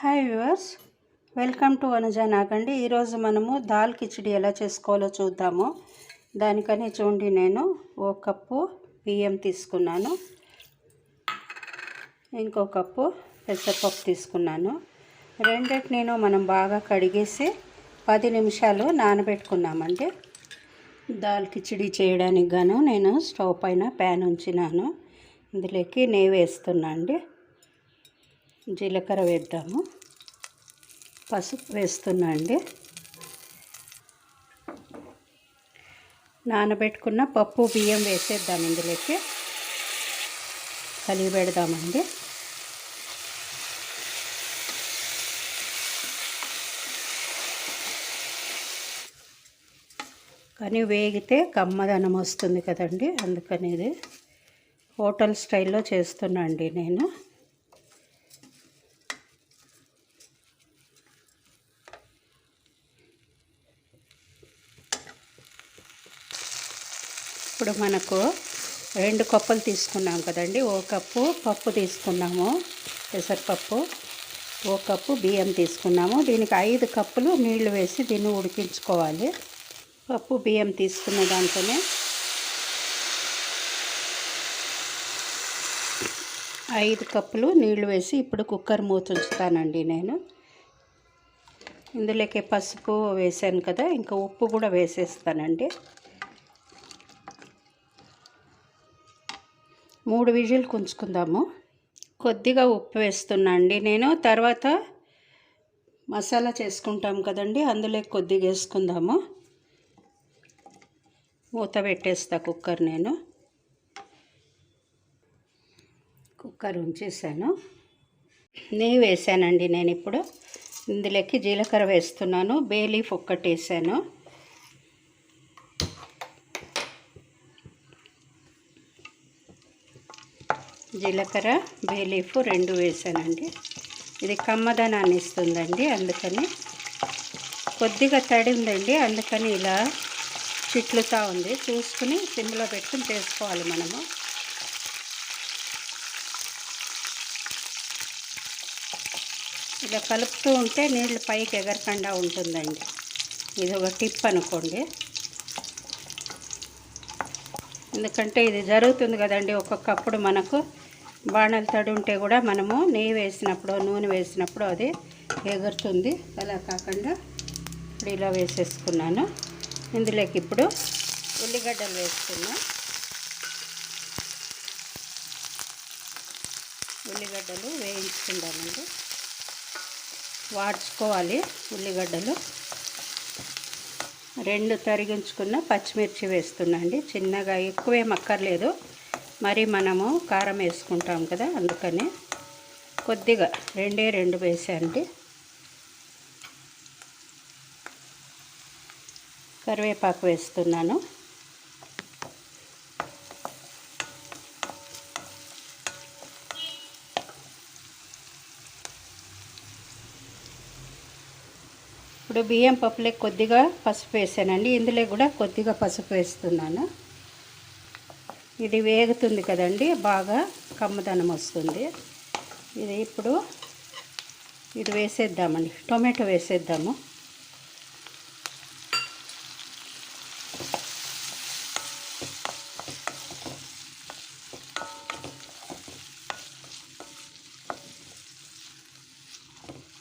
Hi viewers welcome to Anuja నాగండి ఈరోజు మనము దాల్ కిచిడి ఎలా చేసుకోవాలో చూద్దాము. దానికని చూడండి నేను ఓ కప్పు బియ్యం తీసుకున్నాను. ఇంకో కప్పు పెసరపప్పు తీసుకున్నాను. రెండిటి నేను మనం బాగా కడిగేసి పది నిమిషాలు నానబెట్టుకున్నామండి. దాల్ కిచిడి చేయడానికి గాను నేను స్టవ్ పైన ప్యాన్ ఉంచినాను. ఇందులోకి నెయ్యి వేస్తున్నా అండి జీలకర్ర వేద్దాము. పసుపు వేస్తున్నా అండి. నానబెట్టుకున్న పప్పు బియ్యం వేసేద్దాం ఇందులోకి. కలిగి పెడదామండి. కానీ వేగితే కమ్మదనం వస్తుంది కదండి అందుకని ఇది హోటల్ స్టైల్లో చేస్తున్నా అండి నేను. ఇప్పుడు మనకు రెండు కప్పులు తీసుకున్నాం కదండి. ఓ కప్పు పప్పు తీసుకున్నాము. పెసరపప్పు ఓ కప్పు బియ్యం తీసుకున్నాము. దీనికి ఐదు కప్పులు నీళ్ళు వేసి దీన్ని ఉడికించుకోవాలి. పప్పు బియ్యం తీసుకున్న దాంట్లోనే ఐదు కప్పులు నీళ్ళు వేసి ఇప్పుడు కుక్కర్ మూత ఉంచుతానండి నేను. ఇందులోకి పసుపు వేసాను కదా ఇంకా ఉప్పు కూడా వేసేస్తానండి. మూడు విజిల్ కుంచుకుందాము. కొద్దిగా ఉప్పు వేస్తున్నా అండి. నేను తర్వాత మసాలా చేసుకుంటాం కదండి అందులో కొద్దిగా వేసుకుందాము. మూత పెట్టేస్తా కుక్కర్ నేను. కుక్కర్ ఉంచేసాను. నెయ్యి వేసానండి నేను ఇప్పుడు. ఇందులోకి జీలకర్ర వేస్తున్నాను బేలీఫ్ ఒక్కటి వేసాను. జీలకర్ర బేలీఫ్ రెండు వేసానండి. ఇది కమ్మదనాన్ని ఇస్తుందండి అందుకని కొద్దిగా తడి ఉందండి అందుకని ఇలా చిట్లుతా ఉంది. చూసుకుని సిమ్లో పెట్టుకుని చేసుకోవాలి మనము. ఇలా కలుపుతూ ఉంటే నీళ్ళు పైకి ఎగరకుండా ఉంటుందండి. ఇది ఒక టిప్ అనుకోండి. ఎందుకంటే ఇది జరుగుతుంది కదండి ఒక్కొక్కప్పుడు మనకు బాణాలు తడి ఉంటే కూడా మనము నెయ్యి వేసినప్పుడు నూనె వేసినప్పుడు అది ఎగురుతుంది. అలా కాకుండా ఇప్పుడు ఇలా వేసేసుకున్నాను. ఇందులోకి ఇప్పుడు ఉల్లిగడ్డలు వేస్తున్నా. ఉల్లిగడ్డలు వేయించుకుందామండి. వాడ్చుకోవాలి ఉల్లిగడ్డలు. రెండు తరిగించుకున్న పచ్చిమిర్చి వేస్తున్నా అండి. చిన్నగా ఎక్కువేం అక్కర్లేదు. మరి మనము కారం వేసుకుంటాం కదా అందుకని కొద్దిగా రెండే రెండు వేసేయండి కరివేపాకు వేస్తున్నాను. ఇప్పుడు బియ్యం పప్పులే కొద్దిగా పసుపు వేసానండి. ఇందులో కూడా కొద్దిగా పసుపు వేస్తున్నాను. ఇది వేగుతుంది కదండి బాగా కమ్మదనం వస్తుంది. ఇది ఇప్పుడు ఇది వేసేద్దామండి టొమాటో వేసేద్దాము.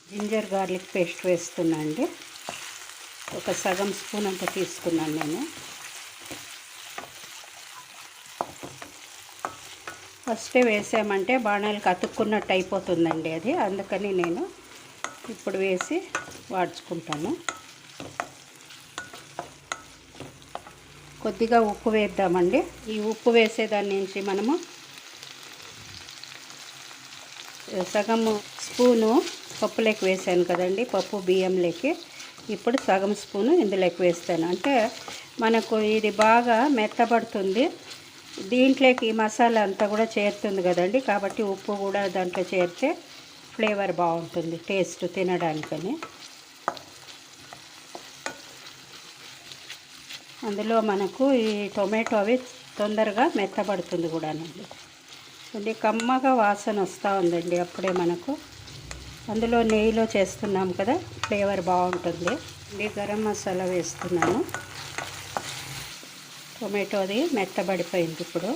జింజర్ గార్లిక్ పేస్ట్ వేస్తున్నా అండి ఒక సగం స్పూన్ అంతా తీసుకున్నాను నేను. ఫస్టే వేసామంటే బాణాలకు అతుక్కున్నట్టు అయిపోతుందండి అది. అందుకని నేను ఇప్పుడు వేసి వాడ్చుకుంటాను. కొద్దిగా ఉప్పు వేద్దామండి. ఈ ఉప్పు వేసేదాని నుంచి మనము? సగము స్పూను పప్పులోకి వేసాను కదండి పప్పు బియ్యంలోకి. ఇప్పుడు సగం స్పూను ఇందులోకి వేస్తాను. అంటే మనకు ఇది బాగా మెత్తబడుతుంది. దీంట్లోకి మసాలా అంతా కూడా చేరుతుంది కదండి. కాబట్టి ఉప్పు కూడా దాంట్లో చేరితే ఫ్లేవర్ బాగుంటుంది టేస్ట్ తినడానికని. అందులో మనకు ఈ టొమాటో అవి తొందరగా మెత్తబడుతుంది కూడానండి. ఇది కమ్మగా వాసన వస్తూ ఉందండి అప్పుడే మనకు. అందులో నెయ్యిలో చేస్తున్నాం కదా ఫ్లేవర్ బాగుంటుంది. ఇది గరం మసాలా వేస్తున్నాను. టొమాటోది మెత్తబడిపోయింది ఇప్పుడు.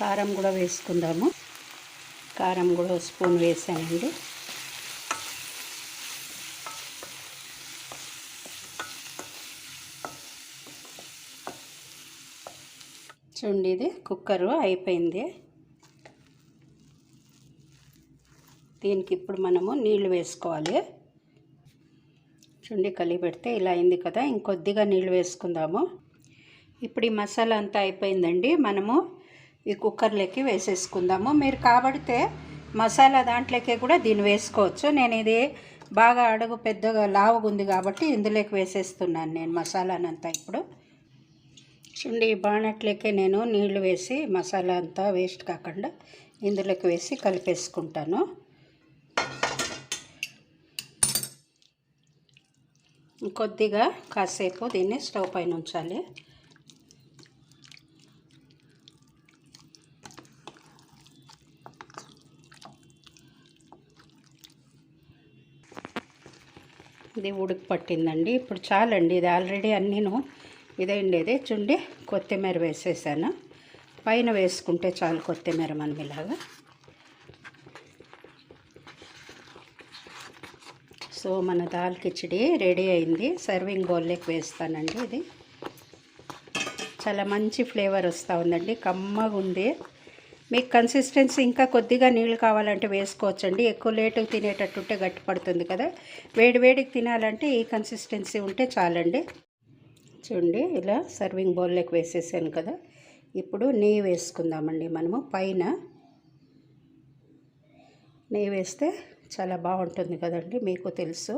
కారం కూడా వేసుకుందాము. కారం కూడా స్పూన్ వేసానండి. చూడండి ఇది కుక్కరు అయిపోయింది. దీనికి ఇప్పుడు మనము నీళ్ళు వేసుకోవాలి. చూడండి కలిగి పెడితే ఇలా అయింది కదా ఇంకొద్దిగా నీళ్ళు వేసుకుందాము. ఇప్పుడు ఈ మసాలా అంతా అయిపోయిందండి మనము ఈ కుక్కర్లోకి వేసేసుకుందాము. మీరు కాబడితే మసాలా దాంట్లోకి కూడా దీన్ని వేసుకోవచ్చు. నేను ఇది బాగా అడుగు పెద్దగా లావుగా ఉంది కాబట్టి ఇందులోకి వేసేస్తున్నాను నేను మసాలానంతా ఇప్పుడు. చూడండి ఈ నేను నీళ్ళు వేసి మసాలా అంతా వేస్ట్ కాకుండా ఇందులోకి వేసి కలిపేసుకుంటాను. కొద్దిగా కాసేపు దీన్ని స్టవ్ పైన ఉంచాలి. ఇది ఉడికి పట్టిందండి. ఇప్పుడు చాలండి. ఇది ఆల్రెడీ అన్నీను ఇదేండేది చుండి కొత్తిమీర వేసేసాను. పైన వేసుకుంటే చాలు కొత్తిమీర మనం ఇలాగా. సో మన దాల్ కిచడి రెడీ అయింది. సర్వింగ్ బౌల్లోకి వేస్తానండి ఇది. చాలా మంచి ఫ్లేవర్ వస్తూ ఉందండి. కమ్మగా ఉంది. మీకు కన్సిస్టెన్సీ ఇంకా కొద్దిగా నీళ్ళు కావాలంటే వేసుకోవచ్చండి. ఎక్కువ లేటుగా తినేటట్టుంటే గట్టి పడుతుంది కదా. వేడి వేడికి తినాలంటే ఈ కన్సిస్టెన్సీ ఉంటే చాలండి. చూడండి ఇలా సర్వింగ్ బౌల్లోకి వేసేసాను కదా. ఇప్పుడు నెయ్యి వేసుకుందామండి మనము. పైన నెయ్యి వేస్తే చాలా బాగుంటుంది కదండి మీకు తెలుసు.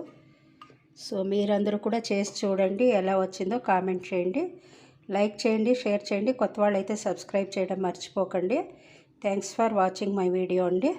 సో మీరందరూ కూడా చేసి చూడండి ఎలా వచ్చిందో కామెంట్ చేయండి. లైక్ చేయండి షేర్ చేయండి. కొత్త వాళ్ళు అయితే సబ్స్క్రైబ్ చేయడం మర్చిపోకండి. Thanks for watching my video అండి.